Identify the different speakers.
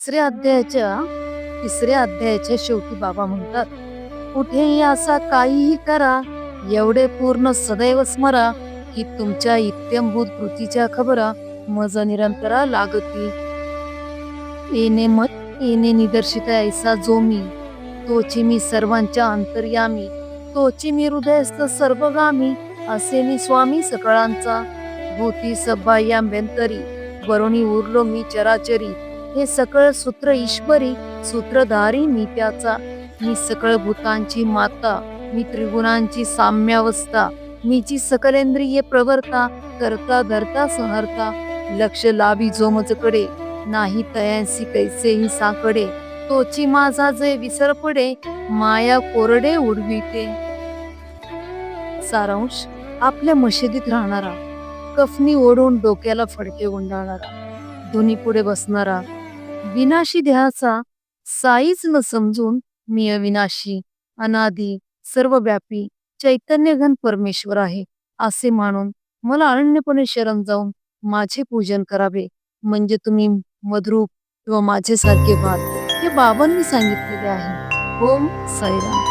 Speaker 1: तिसऱ्या अध्यायाच्या तिसऱ्या अध्यायाच्या शेवटी बाबा म्हणतात कुठेही असा काहीही करा एवढे पूर्ण सदैव स्मरा की तुमच्या इत्यंभूत कृतीच्या खबरा मज निरंतरा लागती येणे मत येणे निदर्शित ऐसा जो मी तोची मी सर्वांच्या अंतर्यामी तोची मी हृदयस्थ सर्वगामी असे मी स्वामी सकळांचा भूती सभा या वरुणी उरलो मी चराचरी हे सकळ सूत्र ईश्वरी सूत्रधारी मी त्याचा. मी सकळ भूतांची माता मी त्रिगुणांची साम्यावस्था मीची सकलेंद्रिय प्रवर्ता करता धरता संहर्ता लक्ष लावी जो मजकडे नाही तयांसी कैसेही साकडे. तोची माझा जे विसर पडे माया कोरडे उडविते. सारांश आपल्या मशिदीत राहणारा कफनी ओढून डोक्याला फडके गुंडाळणारा धुनी पुढे बसणारा विनाशी देहाचा साईच न समजून मी अविनाशी अनादी सर्वव्यापी चैतन्यघन परमेश्वर आहे असे मानून मला अरण्यपणे शरण जाऊन माझे पूजन करावे. म्हणजे तुम्ही मधरूप किंवा सारखे व्हाल हे बाबांनी सांगितलेले आहे. ओम साईराम.